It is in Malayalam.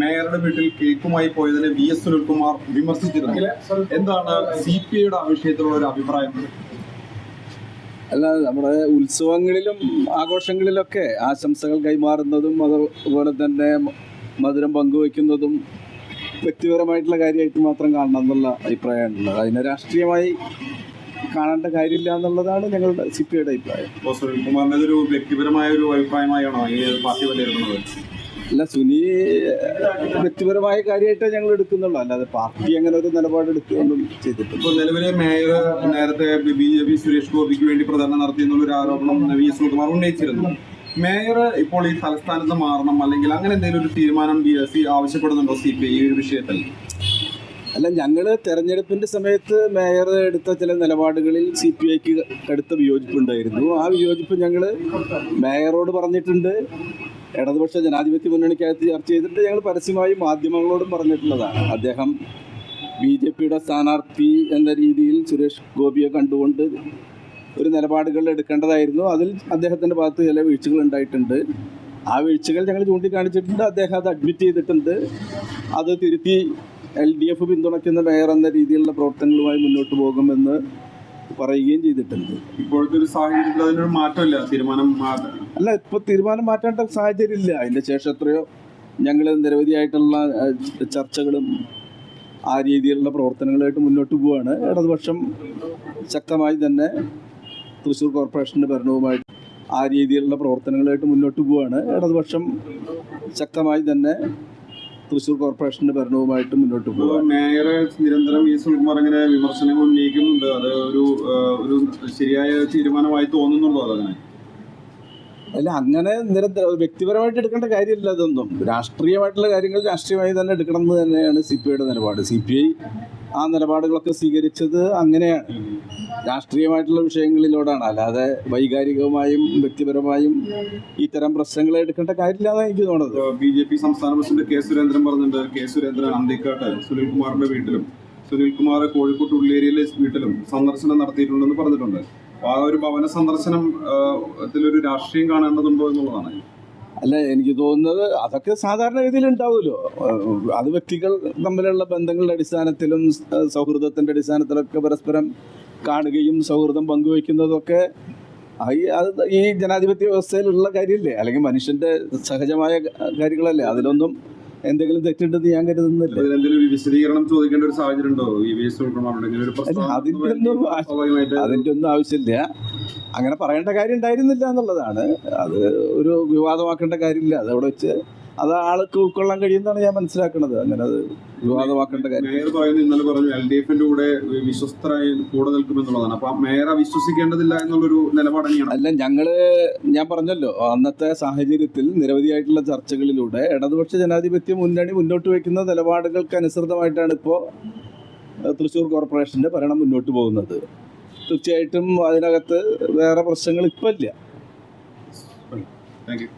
മേയറുടെ വീട്ടിൽ കേക്കുമായി പോയതിനെ വി എസ് സുനിൽകുമാർ വിമർശിച്ചിരുന്നു. എന്താണ് സി പി ഐയുടെ ആ വിഷയത്തിലുള്ള ഒരു അഭിപ്രായം? അല്ല നമ്മുടെ ഉത്സവങ്ങളിലും ആഘോഷങ്ങളിലൊക്കെ ആശംസകൾ കൈമാറുന്നതും അതുപോലെ തന്നെ മധുരം പങ്കുവയ്ക്കുന്നതും വ്യക്തിപരമായിട്ടുള്ള കാര്യമായിട്ട് മാത്രം കാണണം എന്നുള്ള അഭിപ്രായമാണുള്ളത്. അതിനെ രാഷ്ട്രീയമായി കാണേണ്ട കാര്യമില്ല എന്നുള്ളതാണ് ഞങ്ങളുടെ സി പി ഐയുടെ അഭിപ്രായം സുനിൽകുമാറിന്റെ ഒരു വ്യക്തിപരമായ ഒരു അഭിപ്രായമായാണോ? ഈ പാർട്ടി വിലയിരുത്തുന്നത് അല്ല സുനി വ്യക്തിപരമായ കാര്യമായിട്ടേ ഞങ്ങൾ എടുക്കുന്നുള്ളൂ. അല്ലാതെ പാർട്ടി അങ്ങനെ ഒരു നിലപാട് എടുക്കുകയൊന്നും ചെയ്തിട്ടില്ല. ഇപ്പോൾ നിലവിലെ മേയർ നേരത്തെ ബി ജെ പി സുരേഷ് ഗോപിക്ക് വേണ്ടി പ്രചരണം നടത്തി ഒരു ആരോപണം വി എസ് സുകുമാർ ഉന്നയിച്ചിരുന്നു. മേയർ ഇപ്പോൾ ഈ തലസ്ഥാനത്ത് മാറണം അല്ലെങ്കിൽ അങ്ങനെ എന്തെങ്കിലും ഒരു തീരുമാനം ബി എസ് സി ആവശ്യപ്പെടുന്നുണ്ടോ സി പി ഐ ഒരു വിഷയത്തിൽ? അല്ല ഞങ്ങൾ തെരഞ്ഞെടുപ്പിന്റെ സമയത്ത് മേയർ എടുത്ത ചില നിലപാടുകളിൽ സി പി ഐക്ക് കടുത്ത വിയോജിപ്പുണ്ടായിരുന്നു. ആ വിയോജിപ്പ് ഞങ്ങൾ മേയറോട് പറഞ്ഞിട്ടുണ്ട്. ഇടതുപക്ഷ ജനാധിപത്യ മുന്നണിക്കകത്ത് ചർച്ച ചെയ്തിട്ട് ഞങ്ങൾ പരസ്യമായി മാധ്യമങ്ങളോടും പറഞ്ഞിട്ടുള്ളതാണ്. അദ്ദേഹം ബി ജെ പിയുടെ സ്ഥാനാർത്ഥി എന്ന രീതിയിൽ സുരേഷ് ഗോപിയെ കണ്ടുകൊണ്ട് ഒരു നിലപാടുകൾ എടുക്കേണ്ടതായിരുന്നു. അതിൽ അദ്ദേഹത്തിന്റെ ഭാഗത്ത് ചില വീഴ്ചകൾ ഉണ്ടായിട്ടുണ്ട്. ആ വീഴ്ചകൾ ഞങ്ങൾ ചൂണ്ടിക്കാണിച്ചിട്ടുണ്ട്. അദ്ദേഹം അത് അഡ്മിറ്റ് ചെയ്തിട്ടുണ്ട്. അത് തിരുത്തി എൽ ഡി എഫ് പിന്തുണയ്ക്കുന്ന മേയർ എന്ന രീതിയിലുള്ള പ്രവർത്തനങ്ങളുമായി മുന്നോട്ട് പോകുമെന്ന് പറയുകയും ചെയ്തിട്ടുണ്ട്. ഇപ്പോഴത്തെ ഒരു സാഹചര്യത്തിൽ അതിനൊരു മാറ്റമില്ല. തീരുമാനം അല്ല ഇപ്പോൾ തീരുമാനം മാറ്റേണ്ട സാഹചര്യം ഇല്ല അതിന്റെ ശേഷം എത്രയോ ഞങ്ങൾ നിരവധിയായിട്ടുള്ള ചർച്ചകളും ആ രീതിയിലുള്ള പ്രവർത്തനങ്ങളായിട്ട് മുന്നോട്ട് പോവുകയാണ് ഇടതുപക്ഷം ശക്തമായി തന്നെ തൃശ്ശൂർ കോർപ്പറേഷന്റെ ഭരണവുമായിട്ട് ആ രീതിയിലുള്ള പ്രവർത്തനങ്ങളായിട്ട് മുന്നോട്ട് പോവുകയാണ് ഇടതുപക്ഷം ശക്തമായി തന്നെ തൃശ്ശൂർ കോർപ്പറേഷന്റെ ഭരണവുമായിട്ട് മുന്നോട്ട് പോകും മേയറെ നിരന്തരം ഈ സുകുമാർ സുനിൽകുമാർ അങ്ങനെ വിമർശനങ്ങൾ ഉന്നയിക്കുന്നുണ്ട്. അത് ഒരു ഒരു ശരിയായ തീരുമാനമായി തോന്നുന്നുണ്ടോ അതങ്ങനെ? അല്ല അങ്ങനെ നിരന്തര വ്യക്തിപരമായിട്ട് എടുക്കേണ്ട കാര്യമില്ല അതൊന്നും. രാഷ്ട്രീയമായിട്ടുള്ള കാര്യങ്ങൾ രാഷ്ട്രീയമായി തന്നെ എടുക്കണം എന്ന് തന്നെയാണ് സി പി ഐയുടെ നിലപാട്. സി പി ഐ ആ നിലപാടുകളൊക്കെ സ്വീകരിച്ചത് അങ്ങനെയാണ്. രാഷ്ട്രീയമായിട്ടുള്ള വിഷയങ്ങളിലൂടെയാണ്. അല്ലാതെ വൈകാരികമായും വ്യക്തിപരമായും ഇത്തരം പ്രശ്നങ്ങൾ എടുക്കേണ്ട കാര്യമില്ലാതെ എനിക്ക് തോന്നുന്നത്. ബി ജെ പി സംസ്ഥാന പ്രസിഡന്റ് കെ സുരേന്ദ്രൻ പറഞ്ഞിട്ടുണ്ട്. കെ സുരേന്ദ്രൻ അന്തിക്കാട്ട് സുനിൽകുമാറിന്റെ വീട്ടിലും സുനിൽകുമാർ കോഴിക്കോട്ട് ഉള്ളേരിയിലെ വീട്ടിലും സന്ദർശനം നടത്തിയിട്ടുണ്ടെന്ന് പറഞ്ഞിട്ടുണ്ട്. ആ ഒരു ഭവന സന്ദർശനം ഒരു ത്തിലൊരു രാഷ്ട്രീയം കാണേണ്ടതുണ്ടോ എന്നുള്ളതാണ്. അല്ല എനിക്ക് തോന്നുന്നത് അതൊക്കെ സാധാരണ രീതിയിൽ ഉണ്ടാവുമല്ലോ അത് വ്യക്തികൾ തമ്മിലുള്ള ബന്ധങ്ങളുടെ അടിസ്ഥാനത്തിലും സൗഹൃദത്തിന്റെ അടിസ്ഥാനത്തിലൊക്കെ പരസ്പരം കാണുകയും സൗഹൃദം പങ്കുവയ്ക്കുന്നതൊക്കെ ഈ അത് ഈ ജനാധിപത്യ വ്യവസ്ഥയിലുള്ള കാര്യമില്ലേ? അല്ലെങ്കിൽ മനുഷ്യന്റെ സഹജമായ കാര്യങ്ങളല്ലേ? അതിലൊന്നും എന്തെങ്കിലും തെറ്റുണ്ടെന്ന് ഞാൻ കരുതുന്നില്ല. വിശദീകരണം ചോദിക്കേണ്ട ഒരു സാഹചര്യം ഉണ്ടോ? അതിന്റെ അതിന്റെ ഒന്നും ആവശ്യമില്ല. അങ്ങനെ പറയേണ്ട കാര്യം ഉണ്ടായിരുന്നില്ല എന്നുള്ളതാണ്. അത് ഒരു വിവാദമാക്കേണ്ട കാര്യമില്ല. അതവിടെ വെച്ച് അത് ആൾക്ക് ഉൾക്കൊള്ളാൻ കഴിയുന്നതാണ് ഞാൻ മനസ്സിലാക്കുന്നത്. അങ്ങനെ അത് വിവാദമാക്കേണ്ട കാര്യം. മേയർ പറയുന്നത് ഇന്നലെ പറഞ്ഞു എൽ ഡി എഫിന്റെ കൂടെ വിശ്വസ്തരായി കൂടെ നിൽക്കുമെന്നുള്ളതാണ്. അപ്പൊ മേയറെ വിശ്വസിക്കേണ്ടതില്ല എന്നുള്ളൊരു നിലപാട് അല്ല ഞങ്ങൾ ഞാൻ പറഞ്ഞല്ലോ അന്നത്തെ സാഹചര്യത്തിൽ നിരവധിയായിട്ടുള്ള ചർച്ചകളിലൂടെ ഇടതുപക്ഷ ജനാധിപത്യ മുന്നണി മുന്നോട്ട് വയ്ക്കുന്ന നിലപാടുകൾക്ക് അനുസൃതമായിട്ടാണ് ഇപ്പോൾ തൃശ്ശൂർ കോർപ്പറേഷന്റെ ഭരണം മുന്നോട്ട് പോകുന്നത്. തീർച്ചയായിട്ടും അതിനകത്ത് വേറെ പ്രശ്നങ്ങൾ ഇപ്പം ഇല്ല. Thank you